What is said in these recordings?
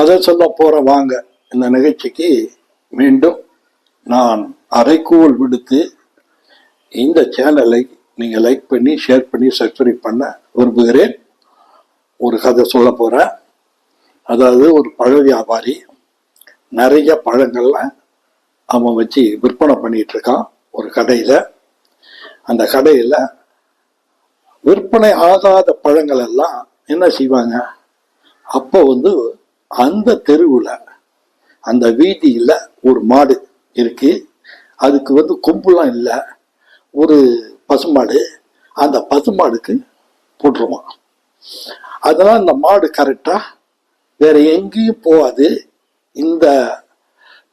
கதை சொல்ல போற வாங்க இந்த நிகழ்ச்சிக்கு மீண்டும் நான் அரைக்கூவல் விடுத்து இந்த சேனலை நீங்க லைக் பண்ணி ஷேர் பண்ணி சப்ஸ்கிரைப் பண்ண விரும்புகிறேன். ஒரு கதை சொல்ல போறேன் அதாவது ஒரு பழ வியாபாரி நிறைய பழங்கள்லாம் அவன் வச்சு விற்பனை பண்ணிட்டு இருக்கான் ஒரு கடையில. அந்த கடையில விற்பனை ஆகாத பழங்கள் எல்லாம் என்ன செய்வாங்க? அப்போ வந்து அந்த தெருவில் அந்த வீதியில் ஒரு மாடு இருக்கு. அதுக்கு வந்து கொம்புலாம் இல்லை. ஒரு பசுமாடு. அந்த பசுமாடுக்கு போட்டுருவான். அதெல்லாம் அந்த மாடு கரெக்டாக வேற எங்கேயும் போகாது. இந்த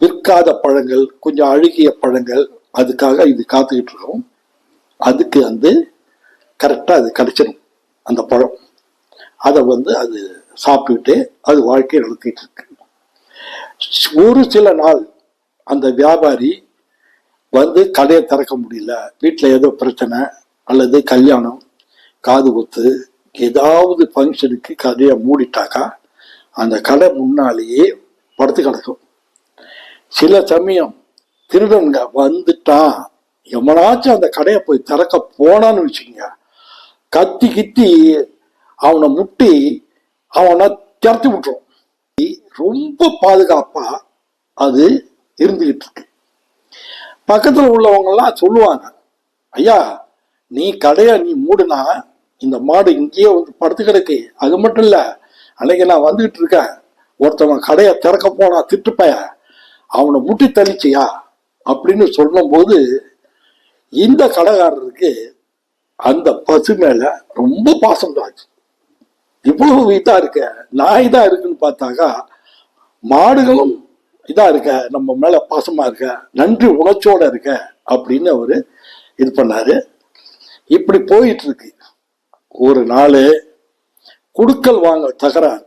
விற்காத பழங்கள் கொஞ்சம் அழுகிய பழங்கள் அதுக்காக இது காத்துக்கிட்டு இருக்கோம். அதுக்கு வந்து கரெக்டாக அது கிடைச்சிடும் அந்த பழம். அதை வந்து அது சாப்பிட்டுட்டு அது வாழ்க்கையை நடத்திட்டு இருக்கு. ஒரு சில நாள் அந்த வியாபாரி வந்து கடையை திறக்க முடியல. வீட்டில் ஏதோ பிரச்சனை அல்லது கல்யாணம் காது குத்து ஏதாவது ஃபங்க்ஷனுக்கு கடையை மூடிட்டாக்கா அந்த கடை முன்னாலேயே படுத்து கிடக்கும். சில சமயம் திருடனுங்க வந்துட்டான் எவனாச்சும் அந்த கடையை போய் திறக்க போனான்னு வச்சுக்கோங்க. கத்தி கித்தி அவனை முட்டி அவனை திறத்தி விட்டுரும். ரொம்ப பாதுகாப்பாக அது இருந்துகிட்டு இருக்கு. பக்கத்தில் உள்ளவங்கெல்லாம் சொல்லுவாங்க ஐயா நீ கடையை நீ மூடுனா இந்த மாடு இங்கேயே வந்து படுத்து கிடக்கு. அது மட்டும் இல்லை அன்னைக்கு நான் வந்துகிட்டு இருக்கேன். ஒருத்தவன் கடையை திறக்க போனா திட்டுப்பைய? அவனை முட்டி தள்ளிச்சியா? அப்படின்னு சொல்லும்போது இந்த கடைக்காரருக்கு அந்த பசு மேல ரொம்ப பாசம் ஆச்சு இவ்வளவு இதா இருக்க நாய் தான் இருக்குன்னு பார்த்தாக்கா மாடுகளும் இதா இருக்க நம்ம மேல பாசமா இருக்க நன்றி உணர்ச்சியோட இருக்க அப்படின்னு அவரு இது பண்ணாரு. இப்படி போயிட்டு இருக்கு. ஒரு நாள் குடுக்கல் வாங்க தகராறு.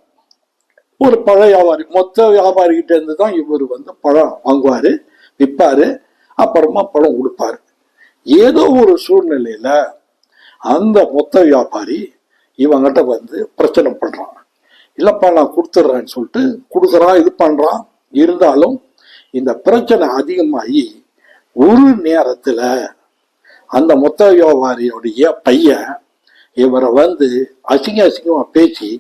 ஒரு பழ வியாபாரி மொத்த வியாபாரிகிட்ட இருந்து தான் இவர் வந்து பழம் வாங்குவார் விற்பாரு அப்புறமா பழம் கொடுப்பாரு ஏதோ ஒரு சூழ்நிலையில் அந்த மொத்த வியாபாரி இவங்கிட்ட வந்து பிரச்சனை பண்றான். இல்லப்பா நான் கொடுத்துட்றேன்னு சொல்லிட்டு கொடுக்குறான் இது பண்றான். இருந்தாலும் இந்த பிரச்சனை அதிகமாகி ஒரு நேரத்துல அந்த மொத்த வியாபாரியுடைய பையன் இவரை வந்து அசிங்க அசிங்கமா பேசி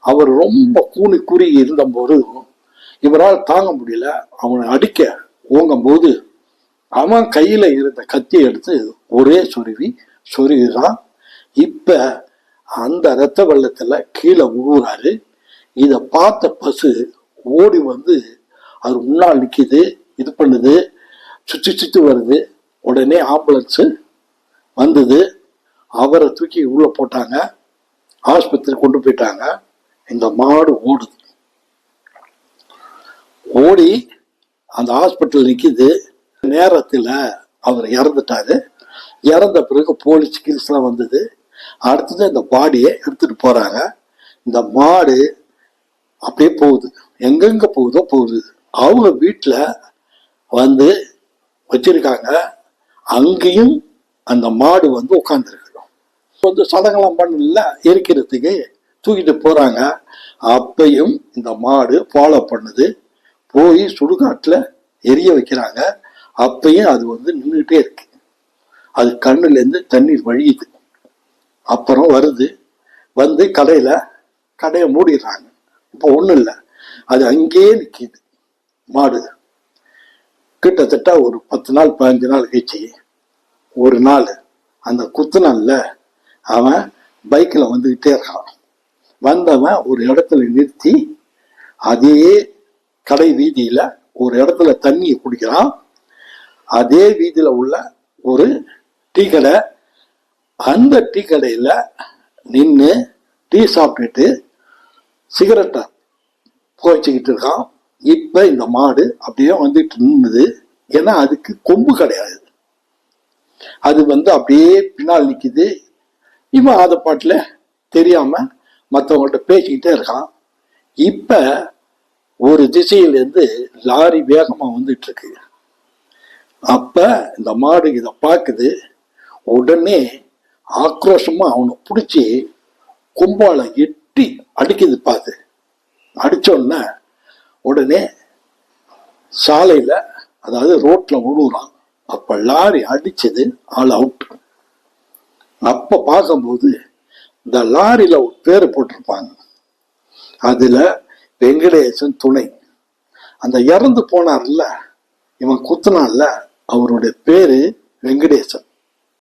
அவர் ரொம்ப கூனி கூறி இருந்தபோது இவரால் தாங்க முடியல. அவனை அடிக்க ஓங்கும்போது அவன் கையில இருந்த கத்தியை எடுத்து ஒரே சொருவி சொருவிதான் இப்ப அந்த ரத்த வெள்ளத்தில் கீழே விழுவுறாரு இதை பார்த்த பசு ஓடி வந்து அவர் முன்னால் நிற்கிது இது பண்ணுது சுற்றி சுற்றி வருது. உடனே ஆம்புலன்ஸு வந்தது. அவரை தூக்கி உள்ளே போட்டாங்க. ஆஸ்பத்திரி கொண்டு போயிட்டாங்க. இந்த மாடு ஓடுது. ஓடி அந்த ஹாஸ்பிட்டல் நிற்கிது நேரத்தில் அவர் இறந்துட்டாரு. இறந்த பிறகு போலீஸ் சிகிச்சைலாம் வந்தது. அடுத்தது இந்த பாடியை எடுத்துட்டு போறாங்க. இந்த மாடு அப்படியே போகுது. எங்கெங்க போகுதோ போகுது. அவங்க வீட்டில் வந்து வச்சிருக்காங்க. அங்கேயும் அந்த மாடு வந்து உட்காந்துருக்கு வந்து சடங்கெல்லாம் பண்ணல. எரிக்கிறதுக்கு தூக்கிட்டு போகிறாங்க அப்பையும் இந்த மாடு ஃபாலோ பண்ணுது. போய் சுடுகாட்டில் எரிய வைக்கிறாங்க. அப்பையும் அது வந்து நின்றுட்டே இருக்கு. அது கண்ணுலேருந்து தண்ணீர் வழியுது. அப்புறம் வருது. வந்து கடையில் கடையை மூடிடுறாங்க. இப்போ ஒன்றும் இல்லை. அது அங்கேயே நிற்கிது மாடு. கிட்டத்தட்ட ஒரு பத்து நாள் பதினஞ்சு நாள் கழிச்சு ஒரு நாள் அந்த குத்துனால அவன் பைக்கில் வந்துக்கிட்டே இருக்கான். வந்தவன் ஒரு இடத்துல நிறுத்தி அதே கடை வீதியில் ஒரு இடத்துல தண்ணியை குடிக்கிறான். அதே வீதியில் உள்ள ஒரு டீ கடை அந்த டீ கடையில் நின்று டீ சாப்பிட்டுட்டு சிகரெட்டை புகைச்சிக்கிட்டு இருக்கான். இப்போ இந்த மாடு அப்படியே வந்துட்டு நின்னுது. ஏன்னா அதுக்கு கொம்பு கிடையாது. அது வந்து அப்படியே பின்னால் நிற்கிது இவன் அதை பாட்டில் தெரியாமல் மற்றவங்கள்ட்ட பேசிக்கிட்டே இருக்கான். இப்போ ஒரு திசையிலேருந்து லாரி வேகமாக வந்துட்டு இருக்கு. இந்த மாடு இதை பார்க்குது. உடனே ஆக்ரோஷமா அவனை பிடிச்சி கும்பால எட்டி அடிக்குது பார்த்து அடித்தோடனே உடனே உடனே அதாவது ரோட்டில் விழுறான் அப்போ லாரி அடித்தது ஆள் அவுட். அப்போ பார்க்கும்போது இந்த லாரியில் ஒரு பேர் போட்டிருப்பாங்க. அதில் வெங்கடேசன் துணை. அந்த இறந்து போனார்ல இவன் குத்துனான்ல அவருடைய பேர் வெங்கடேசன்.